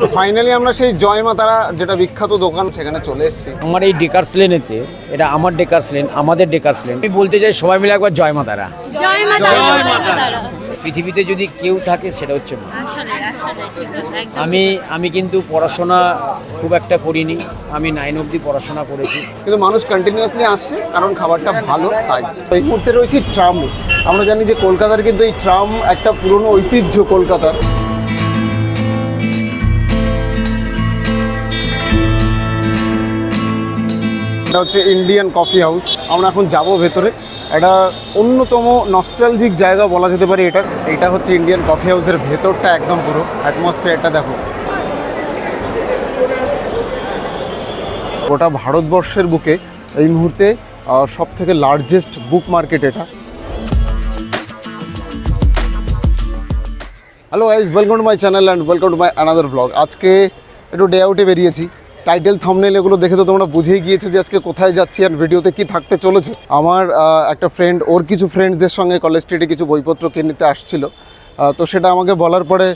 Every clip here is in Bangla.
তো ফাইনালি আমরা সেই জয় মাতারা যেটা বিখ্যাত দোকান সেখানে চলে এসেছি। আমার এই ডেকার্স লেনেতে এটা আমার ডেকার্স লেন আমাদের ডেকার্স লেন আমি বলতে চাই সবাই মিলে একবার জয় মাতারা। মা তারা জয় মা পৃথিবীতে যদি কেউ থাকে সেটা হচ্ছে মা। আমি আমি কিন্তু পড়াশোনা খুব একটা করিনি। আমি নাইন অবধি পড়াশোনা করেছি। কিন্তু মানুষ কন্টিনিউয়াসলি আসছে কারণ খাবারটা ভালো তাই। এই মুহূর্তে রয়েছে ট্রাম। আমরা জানি যে কলকাতার কিন্তু এই ট্রাম একটা পুরনো ঐতিহ্য কলকাতার। এটা হচ্ছে ইন্ডিয়ান কফি হাউস আমরা এখন যাব ভেতরে। একটা অন্যতম নস্টালজিক জায়গা বলা যেতে পারে এটা। এটা হচ্ছে ইন্ডিয়ান কফি হাউসের ভেতরটা একদম পুরো। অ্যাটমসফিয়ারটা দেখো। গোটা ভারতবর্ষের বুকে এই মুহূর্তে সব থেকে লার্জেস্ট বুক মার্কেট এটা। Hello guys welcome to my channel and welcome to my another blog আজকে একটু ডে আউটে বেরিয়েছি। টাইটেল থামনেল এগুলো দেখে তো তোমরা বুঝেই গিয়েছো যে আজকে কোথায় যাচ্ছি আর ভিডিওতে কি থাকতে চলেছে। আমার একটা ফ্রেন্ড ওর কিছু ফ্রেন্ডসদের সঙ্গে কলেজ স্ট্রিটে কিছু বইপত্র কিনতে আসছিল। তো সেটা আমাকে বলার পরে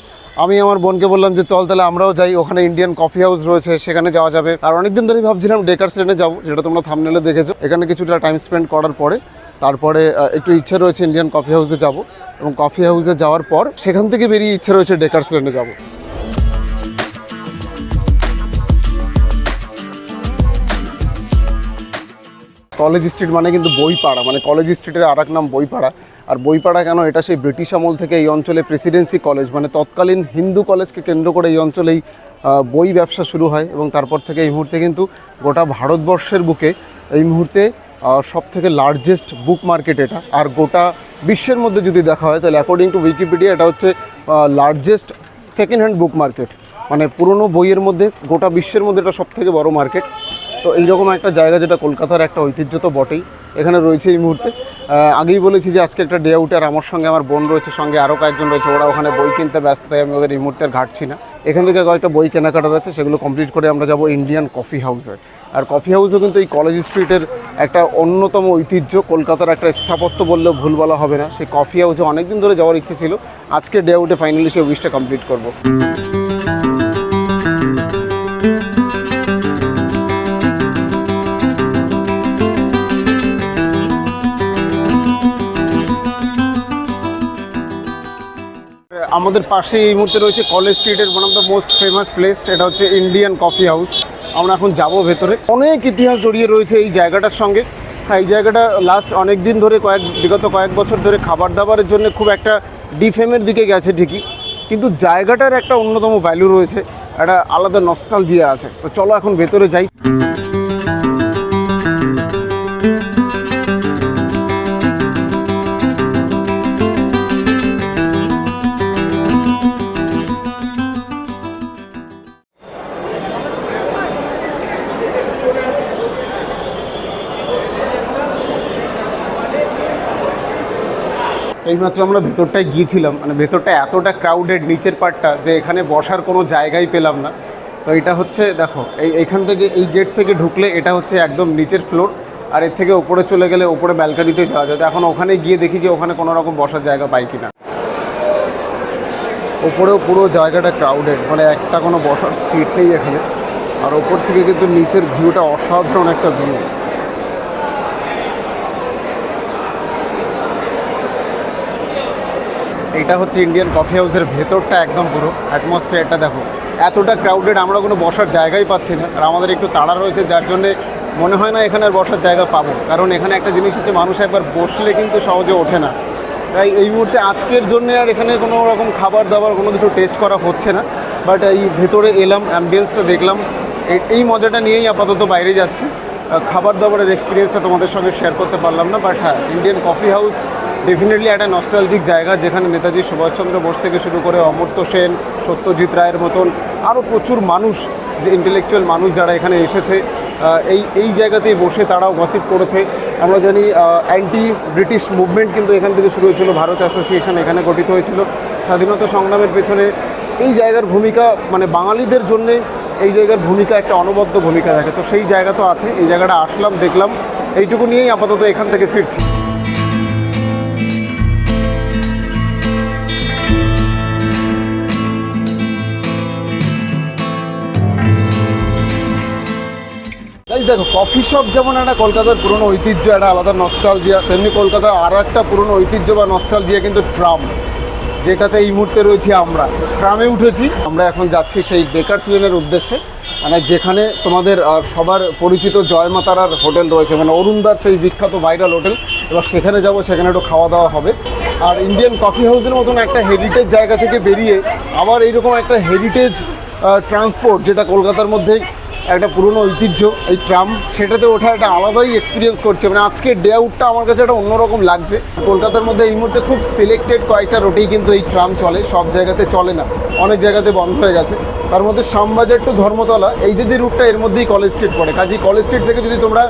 আমি আমার বোনকে বললাম যে, চল তাহলে আমরাও যাই, ওখানে ইন্ডিয়ান কফি হাউস রয়েছে, সেখানে যাওয়া যাবে। আর অনেকদিন ধরেই ভাবছিলাম ডেকার্স লেনে যাব, যেটা তোমরা থামনেলে দেখেছ। এখানে কিছুটা টাইম স্পেন্ড করার পরে, তারপরে একটু ইচ্ছে রয়েছে ইন্ডিয়ান কফি হাউসে যাব। এবং কফি হাউসে যাওয়ার পর, সেখান থেকে বেরিয়ে ইচ্ছে রয়েছে ডেকার্স লেনে যাব। কলেজ স্ট্রিট মানে কিন্তু বইপাড়া মানে কলেজ স্ট্রিটের আর এক নাম বইপাড়া। আর বইপাড়া কেন? এটা সেই ব্রিটিশ আমল থেকে এই অঞ্চলে প্রেসিডেন্সি কলেজ মানে তৎকালীন হিন্দু কলেজকে কেন্দ্র করে এই অঞ্চলেই বই ব্যবসা শুরু হয় এবং তারপর থেকে এই মুহূর্তে কিন্তু গোটা ভারতবর্ষের বুকে এই মুহূর্তে সব থেকে লার্জেস্ট বুক মার্কেট এটা। আর গোটা বিশ্বের মধ্যে যদি দেখা হয়, তাহলে অ্যাকর্ডিং টু উইকিপিডিয়া এটা হচ্ছে largest second hand book market মানে পুরনো বইয়ের মধ্যে গোটা বিশ্বের মধ্যে এটা সব থেকে বড় মার্কেট তো এইরকম একটা জায়গা যেটা কলকাতার একটা ঐতিহ্য তো বটেই। এখানে রয়েছে এই মুহূর্তে। আগেই বলেছি যে আজকে একটা ডে আউট আর আমার সঙ্গে আমার বোন রয়েছে, সঙ্গে আরও কয়েকজন রয়েছে। ওরা ওখানে বই কিনতে ব্যস্ত, তাই আমি ওদের এই মুহূর্তে আর ঘাটছি না। এখান থেকে কয়েকটা বই কেনাকাটার আছে, সেগুলো কমপ্লিট করে আমরা যাব ইন্ডিয়ান কফি হাউসে আর কফি হাউসও কিন্তু এই কলেজ স্ট্রিটের একটা অন্যতম ঐতিহ্য। কলকাতার একটা স্থাপত্য বললেও ভুল বলা হবে না। সেই কফি হাউসে অনেকদিন ধরে যাওয়ার ইচ্ছে ছিল। আজকে ডে আউটে ফাইনালি সেই উইশটা কমপ্লিট করব। আমাদের পাশে এই মুহূর্তে রয়েছে কলেজ স্ট্রিটের one of the most famous place এটা হচ্ছে ইন্ডিয়ান কফি হাউস আমরা এখন যাব ভেতরে। অনেক ইতিহাস জড়িয়ে রয়েছে এই জায়গাটার সঙ্গে। হ্যাঁ এই জায়গাটা লাস্ট অনেক দিন ধরে কয়েক, বিগত কয়েক বছর ধরে খাবার দাবারের জন্য খুব একটা ডিফেমের দিকে গেছে ঠিকই। কিন্তু জায়গাটার একটা অন্যতম ভ্যালু রয়েছে। একটা আলাদা নস্টালজিয়া আছে। তো চলো এখন ভেতরে যাই। এইমাত্র আমরা ভেতরটায় গিয়েছিলাম মানে ভেতরটা এতটা ক্রাউডেড নিচের পার্টটা যে এখানে বসার কোনো জায়গাই পেলাম না। তো এটা হচ্ছে, দেখো, এই এখান থেকে, এই গেট থেকে ঢুকলে এটা হচ্ছে একদম নিচের ফ্লোর আর এর থেকে ওপরে চলে গেলে ওপরে ব্যালকানিতে যাওয়া যায়। এখন ওখানে গিয়ে দেখি যে ওখানে কোনো রকম বসার জায়গা পাই কিনা। ওপরেও পুরো জায়গাটা ক্রাউডেড মানে একটা কোনো বসার সিট নেই এখানে। আর ওপর থেকে কিন্তু নিচের ভিউটা অসাধারণ একটা ভিউ এটা হচ্ছে ইন্ডিয়ান কফি হাউসের ভেতরটা একদম পুরো অ্যাটমসফিয়ারটা দেখো। এতটা ক্রাউডেড আমরা কোনো বসার জায়গাই পাচ্ছি না। আর আমাদের একটু তাড়া রয়েছে, যার জন্যে মনে হয় না এখানে আর বসার জায়গা পাবো। কারণ এখানে একটা জিনিস হচ্ছে, মানুষ একবার বসলে কিন্তু সহজে ওঠে না। তাই এই মুহূর্তে আজকের জন্য আর এখানে কোনো রকম খাবার দাবার, কোনো কিছু টেস্ট করা হচ্ছে না। বাট এই ভেতরে এলাম অ্যাম্বিয়েন্সটা দেখলাম। এই- মজাটা নিয়েই আপাতত বাইরে যাচ্ছি। খাবার দাবারের এক্সপিরিয়েন্সটা তোমাদের সঙ্গে শেয়ার করতে পারলাম না। বাট হ্যাঁ ইন্ডিয়ান কফি হাউস ডেফিনেটলি একটা নস্টালজিক জায়গা যেখানে নেতাজি সুভাষচন্দ্র বোস থেকে শুরু করে অমর্ত্য সেন, সত্যজিৎ রায়ের মতন আরও প্রচুর মানুষ, যে ইন্টেলেকচুয়াল মানুষ যারা এখানে এসেছে এই এই জায়গাতেই বসে তারাও গসিপ করেছে। আমরা জানি অ্যান্টি ব্রিটিশ মুভমেন্ট কিন্তু এখান থেকে শুরু হয়েছিল, ভারত অ্যাসোসিয়েশন এখানে গঠিত হয়েছিল। স্বাধীনতা সংগ্রামের পেছনে এই জায়গার ভূমিকা মানে বাঙালিদের জন্যে এই জায়গার ভূমিকা একটা অনবদ্য ভূমিকা থাকে তো সেই জায়গা তো আছে, এই জায়গাটা আসলাম, দেখলাম, এইটুকু নিয়েই আপাতত এখান থেকে ফিরছি। দেখো কফি শপ যেমন একটা কলকাতার পুরনো ঐতিহ্য, একটা আলাদা নস্টালজিয়া তেমনি কলকাতার আরও একটা পুরনো ঐতিহ্য বা নস্টালজিয়া কিন্তু ট্রাম, যেটাতে এই মুহূর্তে রয়েছি আমরা। ট্রামে উঠেছি। আমরা এখন যাচ্ছি সেই বেকার্স লেনের উদ্দেশ্যে মানে যেখানে তোমাদের সবার পরিচিত জয়মাতারার হোটেল রয়েছে মানে অরুণদার সেই বিখ্যাত ভাইরাল হোটেল। এবার সেখানে যাব, সেখানে একটু খাওয়া দাওয়া হবে। আর ইন্ডিয়ান কফি হাউসের মতন একটা হেরিটেজ জায়গা থেকে বেরিয়ে আবার এইরকম একটা হেরিটেজ ট্রান্সপোর্ট যেটা কলকাতার মধ্যে একটা পুরনো ঐতিহ্য, এই ট্রাম, সেটাতে ওঠা একটা আলাদাই এক্সপিরিয়েন্স করছে। মানে আজকে ডে আউটটা আমার কাছে একটা অন্যরকম লাগছে। কলকাতার মধ্যে এই মুহূর্তে খুব সিলেক্টেড কয়েকটা রোটেই কিন্তু এই ট্রাম চলে, সব জায়গাতে চলে না। অনেক জায়গাতে বন্ধ হয়ে গেছে। তার মধ্যে শ্যামবাজার টু ধর্মতলা, এই যে যে রুটটা এর মধ্যেই কলেজ স্ট্রিট পড়ে। কাজেই কলেজ স্ট্রিট থেকে যদি তোমরা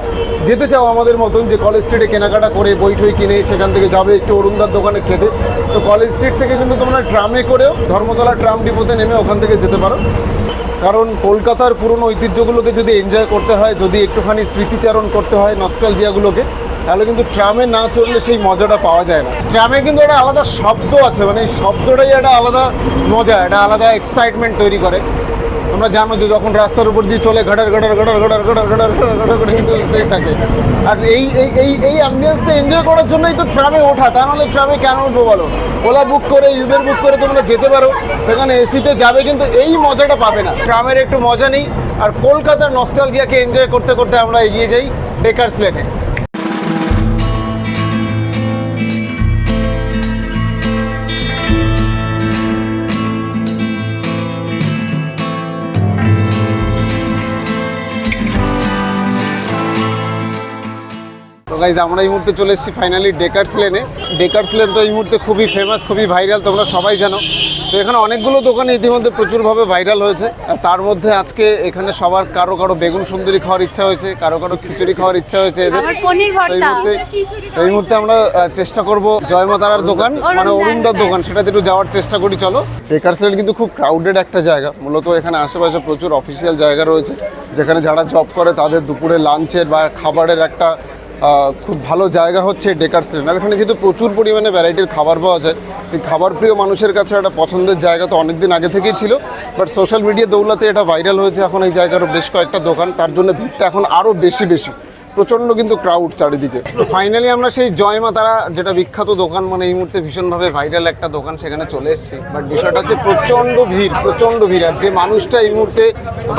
যেতে চাও আমাদের মতন, যে কলেজ স্ট্রিটে কেনাকাটা করে, বই টই কিনে, সেখান থেকে যাবে একটু অরুণদার দোকানে খেতে, তো কলেজ স্ট্রিট থেকে কিন্তু তোমরা ট্রামে করেও ধর্মতলা ট্রাম ডিপোতে নেমে ওখান থেকে যেতে পারো। কারণ কলকাতার পুরনো ঐতিহ্যগুলোকে যদি এনজয় করতে হয়, যদি একটুখানি স্মৃতিচারণ করতে হয় নস্টালজিয়াগুলোকে তাহলে কিন্তু ট্রামে না চললে সেই মজাটা পাওয়া যায় না। ট্রামে কিন্তু একটা আলাদা শব্দ আছে মানে এই শব্দটাই একটা আলাদা মজা, একটা আলাদা এক্সাইটমেন্ট তৈরি করে। তোমরা জানো যে যখন রাস্তার উপর দিয়ে চলে ঘাটার ঘাটার ঘাটার ঘাটার ঘাটার ঘাটার ঘাটার ঘাটার থাকে আর এই এই এই এই অ্যাম্বিয়েন্সটা এনজয় করার জন্যই তো ট্রামে ওঠা, তা নাহলে ট্রামে কেন উঠবো বলো? ওলা বুক করে ইউবের বুক করে তোমরা যেতে পারো, সেখানে এসিতে যাবে কিন্তু এই মজাটা পাবে না। ট্রামের একটু মজা নেই, আর কলকাতার নস্টালজিয়াকে এনজয় করতে করতে আমরা এগিয়ে যাই বেকার স্লেটে গাইজ আমরা এই মুহূর্তে চলে এসেছি ফাইনালি ডেকার্স লেনে ডেকার্স লেন তো এই মুহূর্তে খুবই ফেমাস খুবই ভাইরাল তোমরা সবাই জানো। তো এখানে অনেকগুলো দোকানে ইতিমধ্যে প্রচুরভাবে ভাইরাল হয়েছে। আর তার মধ্যে আজকে এখানে সবার কারও কারও বেগুন সুন্দরী খাওয়ার ইচ্ছা হয়েছে কারও কারও খিচুড়ি খাওয়ার ইচ্ছা হয়েছে। এদের এই মুহূর্তে এই মুহূর্তে আমরা চেষ্টা করব জয়মাতারার দোকান মানে অরুণদার দোকান। সেটাতে একটু যাওয়ার চেষ্টা করি চলো। ডেকার্স লেন কিন্তু খুব ক্রাউডেড একটা জায়গা। মূলত এখানে আশেপাশে প্রচুর অফিসিয়াল জায়গা রয়েছে যেখানে যারা জব করে তাদের দুপুরে লাঞ্চের বা খাবারের একটা খুব ভালো জায়গা হচ্ছে ডেকার লেন আর এখানে যেহেতু প্রচুর পরিমাণে ভ্যারাইটির খাবার পাওয়া যায়, এই খাবার প্রিয় মানুষের কাছে একটা পছন্দের জায়গা তো অনেকদিন আগে থেকেই ছিল। বাট সোশ্যাল মিডিয়া দৌলাতে এটা ভাইরাল হয়েছে এখন এই জায়গারও বেশ কয়েকটা দোকান, তার জন্য ভিড়টা এখন আরও বেশি বেশি। প্রচণ্ড কিন্তু ক্রাউড চারিদিকে। তো ফাইনালি আমরা সেই জয়মা তারা যেটা বিখ্যাত দোকান মানে এই মুহূর্তে ভীষণভাবে ভাইরাল একটা দোকান সেখানে চলে এসেছি। বাট বিষয়টা হচ্ছে প্রচণ্ড ভিড় প্রচণ্ড ভিড়। আর যে মানুষটা এই মুহূর্তে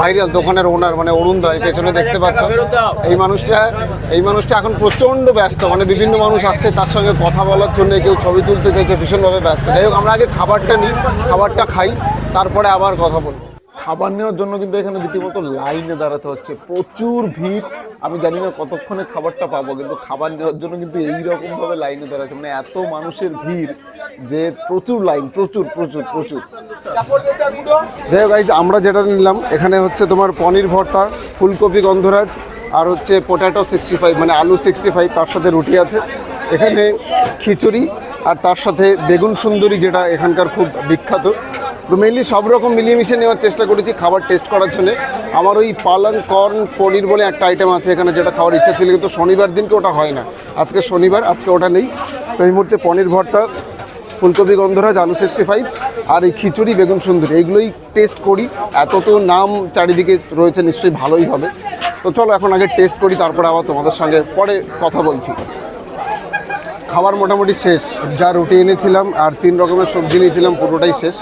ভাইরাল দোকানের ওনার মানে অরুণ দা পেছনে দেখতে পাচ্ছ। এই মানুষটা এই মানুষটা এখন প্রচণ্ড ব্যস্ত। মানে বিভিন্ন মানুষ আসছে, তার সঙ্গে কথা বলার জন্য কেউ ছবি তুলতে চাইছে, ভীষণভাবে ব্যস্ত। যাই হোক, আমরা আগে খাবারটা নিই, খাবারটা খাই, তারপরে আবার কথা বলব। খাবার নেওয়ার জন্য কিন্তু এখানে রীতিমতো লাইনে দাঁড়াতে হচ্ছে। প্রচুর ভিড়। আমি জানি না কতক্ষণে খাবারটা পাবো, কিন্তু খাবার নেওয়ার জন্য কিন্তু এইরকম ভাবে লাইনে দাঁড়াচ্ছে মানে এত মানুষের ভিড় যে প্রচুর লাইন, প্রচুর প্রচুর প্রচুর। যাই হোক আমরা যেটা নিলাম, এখানে হচ্ছে তোমার পনির ভর্তা, ফুলকপি গন্ধরাজ, আর হচ্ছে পোটাটো সিক্সটি ফাইভ মানে আলু সিক্সটি ফাইভ তার সাথে রুটি আছে। এখানে খিচুড়ি, আর তার সাথে বেগুন সুন্দরী, যেটা এখানকার খুব বিখ্যাত। তো মেনলি সব রকম মিলিয়ে মিশিয়ে নেওয়ার চেষ্টা করেছি খাবার টেস্ট করার জন্য। আমার ওই পালং কর্ন পনির বলে একটা আইটেম আছে এখানে যেটা খাওয়ার ইচ্ছা ছিল, কিন্তু শনিবার দিনকে ওটা হয় না। আজকে শনিবার, আজকে ওটা নেই। তো এই মুহূর্তে পনির ভর্তা, ফুলকপি গন্ধরাজ, আলু সিক্সটি ফাইভ আর এই খিচুড়ি, বেগুন, সুন্দরী, এইগুলোই টেস্ট করি। এত তো নাম চারিদিকে রয়েছে, নিশ্চয়ই ভালোই হবে। তো চলো এখন আগে টেস্ট করি, তারপরে আবার তোমাদের সঙ্গে পরে কথা বলছি। খাবার মোটামুটি শেষ। যা রুটি এনেছিলাম আর তিন রকমের সবজি নিয়েছিলাম, পুরোটাই শেষ।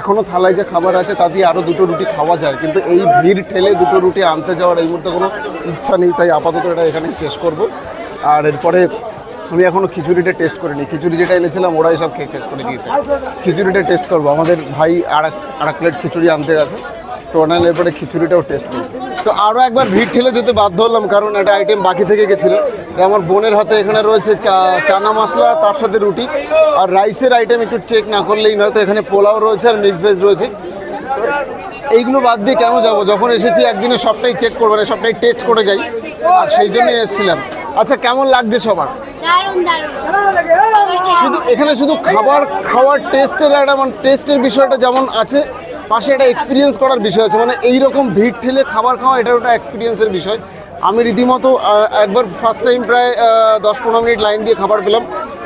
এখনও থালায় যে খাবার আছে, তা দিয়ে আরও দুটো রুটি খাওয়া যায়। কিন্তু এই ভিড় ঠেলে দুটো রুটি আনতে যাওয়ার এই মুহূর্তে কোনো ইচ্ছা নেই, তাই আপাতত এটা এখানে শেষ করব। আর এরপরে আমি এখনও খিচুড়িটা টেস্ট করিনি। খিচুড়ি যেটা এনেছিলাম, ওরাই সব খেয়ে শেষ করে দিয়েছে। খিচুড়িটা টেস্ট করব। আমাদের ভাই আর এক প্লেট খিচুড়ি আনতে গেছে। ওনার এরপরে খিচুড়িটাও টেস্ট করব। তো আরও একবার ভিড় ঠেলে যেতে বাধ্য হলাম কারণ একটা আইটেম বাকি থেকে গেছিল। আমার বোনের হাতে এখানে রয়েছে চা- চানা মশলা তার সাথে রুটি। আর রাইসের আইটেম একটু চেক না করলেই নয় তো এখানে পোলাও রয়েছে আর মিক্স ভেজ রয়েছে। এইগুলো বাদ দিয়ে কেন যাব? যখন এসেছি একদিনে সবটাই চেক করব না সবটাই টেস্ট করে যাই। আর সেই জন্যই এসেছিলাম। আচ্ছা কেমন লাগছে সবার? শুধু এখানে শুধু খাবার খাওয়ার টেস্টের একটা মানে টেস্টের বিষয়টা যেমন আছে পাশে একটা এক্সপিরিয়েন্স করার বিষয় আছে মানে এইরকম ভিড় ঠেলে খাবার খাওয়া এটা একটা এক্সপিরিয়েন্সের বিষয়। আমি রীতিমতো একবার ফার্স্ট টাইম প্রায় দশ পনেরো মিনিট লাইন দিয়ে খাবার পেলাম।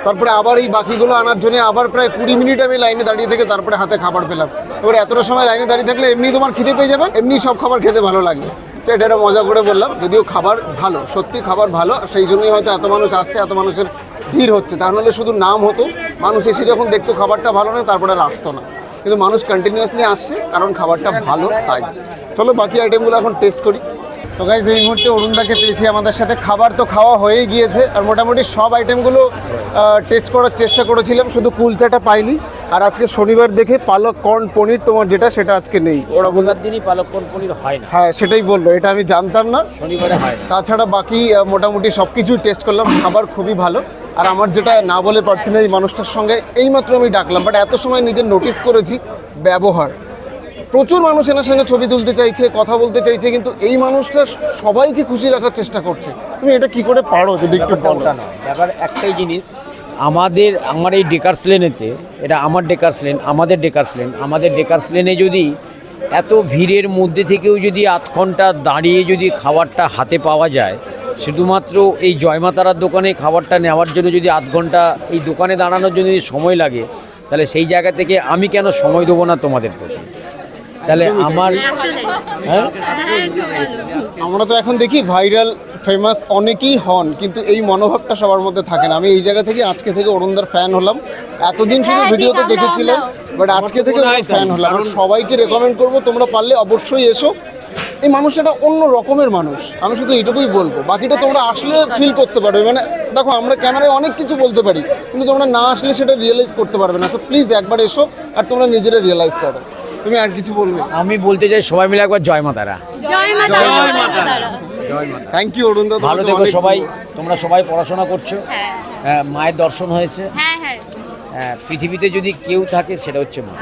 তারপরে আবার এই বাকিগুলো আনার জন্য আবার প্রায় কুড়ি মিনিট আমি লাইনে দাঁড়িয়ে থেকে তারপরে হাতে খাবার পেলাম। এবার এতটা সময় লাইনে দাঁড়িয়ে থাকলে এমনি তোমার খিদে পেয়ে যাবে, এমনি সব খাবার খেতে ভালো লাগবে। তো এটা একটা মজা করে বললাম, যদিও খাবার ভালো, সত্যি খাবার ভালো সেই জন্যই হয়তো এত মানুষ আসছে, এত মানুষের ভিড় হচ্ছে। তার নাহলে শুধু নাম হতো, মানুষ এসে যখন দেখতো খাবারটা ভালো না, তারপরে আর আসতো না। কিন্তু মানুষ কন্টিনিউয়াসলি আসছে কারণ খাবারটা ভালো তাই। চলো বাকি আইটেমগুলো এখন টেস্ট করি। তো গাইজ এই মুহূর্তে অরুণদাকে পেয়েছি আমাদের সাথে। খাবার তো খাওয়া হয়েই গিয়েছে আর মোটামুটি সব আইটেমগুলো টেস্ট করার চেষ্টা করেছিলাম শুধু কুলচাটা পাইনি। আর আজকে শনিবার দেখে পালক কর্ন পনির তোমার যেটা সেটা আজকে নেই। ওরা বলল দিনই পালক কোন পনির হয় না। হ্যাঁ সেটাই বলল এটা আমি জানতাম না। শনিবারে হয় তাছাড়া বাকি মোটামুটি সব কিছুই টেস্ট করলাম খাবার খুবই ভালো। আর আমার যেটা না বলে পারছি না এই মানুষটার সঙ্গে এইমাত্র আমি ডাকলাম বাট এত সময় নিজের নোটিস করেছি ব্যবহার। প্রচুর মানুষ এনার সঙ্গে ছবি তুলতে চাইছে কথা বলতে চাইছে কিন্তু এই মানুষটা সবাইকে খুশি রাখার চেষ্টা করছে। তুমি এটা কি করে পারো যদি একটু বলো? ব্যাপার একটাই জিনিস আমাদের আমার এই ডেকার্স লেনেতে এটা আমার ডেকার্স লেন আমাদের ডেকার্স লেন আমাদের ডেকার্স লেনে যদি এত ভিড়ের মধ্যে থেকেও যদি আধ ঘণ্টা দাঁড়িয়ে যদি খাবারটা হাতে পাওয়া যায় শুধুমাত্র এই জয়মাতারার দোকানে খাবারটা নেওয়ার জন্য যদি আধ ঘণ্টা এই দোকানে দাঁড়ানোর জন্য যদি সময় লাগে তাহলে সেই জায়গা থেকে আমি কেন সময় দেবো না তোমাদের প্রতি? তাহলে আমার হ্যাঁ? হ্যাঁ? আমরা তো এখন দেখি ভাইরাল ফেমাস অনেকেই হন কিন্তু এই মনোভাবটা সবার মধ্যে থাকে না। আমি এই জায়গা থেকে আজকে থেকে অরুণদার ফ্যান হলাম। এতদিন শুধু ভিডিওতে দেখেছিলাম বাট আজকে থেকে ফ্যান হলাম। সবাইকে রেকমেন্ড করব তোমরা পারলে অবশ্যই এসো। এই মানুষটা অন্য রকমের মানুষ। আমি শুধু এইটুকুই বলব। বাকিটা তোমরা আসলে ফিল করতে পারবে। মানে দেখো আমরা ক্যামেরায় অনেক কিছু বলতে পারি কিন্তু তোমরা না আসলে সেটা রিয়েলাইজ করতে পারবে না। সো প্লিজ একবার এসো আর তোমরা নিজেরা রিয়েলাইজ করো। তুমি আর কিছু বলবে? আমি বলতে চাই সবাই মিলে একবার জয় মাতারা। থ্যাংক ইউ অরুণদা ভালো থেকো সবাই। তোমরা সবাই পড়াশোনা করছ। হ্যাঁ। হ্যাঁ, মায়ের দর্শন হয়েছে। হ্যাঁ হ্যাঁ হ্যাঁ, পৃথিবীতে যদি কেউ থাকে সেটা হচ্ছে মা।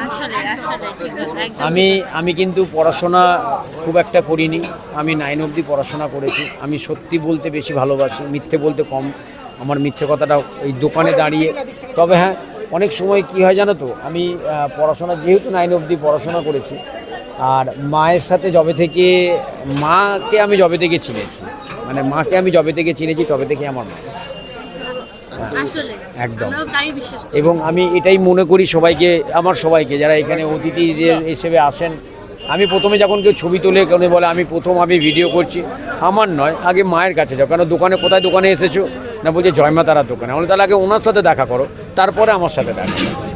আমি আমি কিন্তু পড়াশোনা খুব একটা করিনি। আমি নাইন অবধি পড়াশোনা করেছি। আমি সত্যি বলতে বেশি ভালোবাসি মিথ্যে বলতে কম। আমার মিথ্যে কথাটা এই দোকানে দাঁড়িয়ে। তবে হ্যাঁ অনেক সময় কি হয় জানো তো? আমি পড়াশোনা যেহেতু নাইন অবধি পড়াশোনা করেছি আর মায়ের সাথে জবে থেকে মাকে আমি জবে থেকে চিনেছি। মানে মাকে আমি জবে থেকে চিনেছি তবে থেকে আমার মা। একদম। বিশ্বাস করি। এবং আমি এটাই মনে করি সবাইকে আমার সবাইকে যারা এখানে অতিথিদের হিসেবে আসেন। আমি প্রথমে যখন কেউ ছবি তোলে কেউ বলে আমি প্রথম আমি ভিডিও করছি। আমার নয় আগে মায়ের কাছে যাও। কেন দোকানে কোথায় দোকানে এসেছ? না বলছে জয়মা তারার দোকানে। আমি তাহলে আগে ওনার সাথে দেখা করো তারপরে আমার সাথে দেখা করো।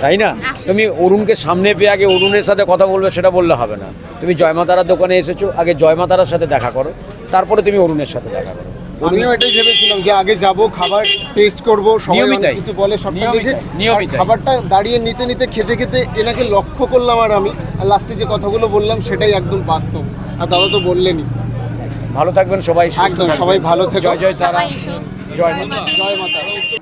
তাই না? তুমি অরুণকে সামনে পেয়ে আগে অরুণের সাথে কথা বলবে সেটা বললে হবে না। তুমি জয়মা তারার দোকানে এসেছ আগে জয়মা তারার সাথে দেখা করো তারপরে তুমি অরুণের সাথে দেখা করো। আমিও এটাই ভেবেছিলাম যে আগে যাব খাবার টেস্ট করব সবাই অনেক কিছু বলে সবটা দেখে। খাবারটা দাঁড়িয়ে নিতে নিতে খেতে খেতে এনাকে লক্ষ্য করলাম আর আমি। আর লাস্টে যে কথাগুলো বললাম সেটাই একদম বাস্তব। আর দাদা তো বললেনই। ভালো থাকবেন সবাই একদম, সবাই ভালো থেকো। জয় জয় তারা। জয় মাতা। জয় মাতা।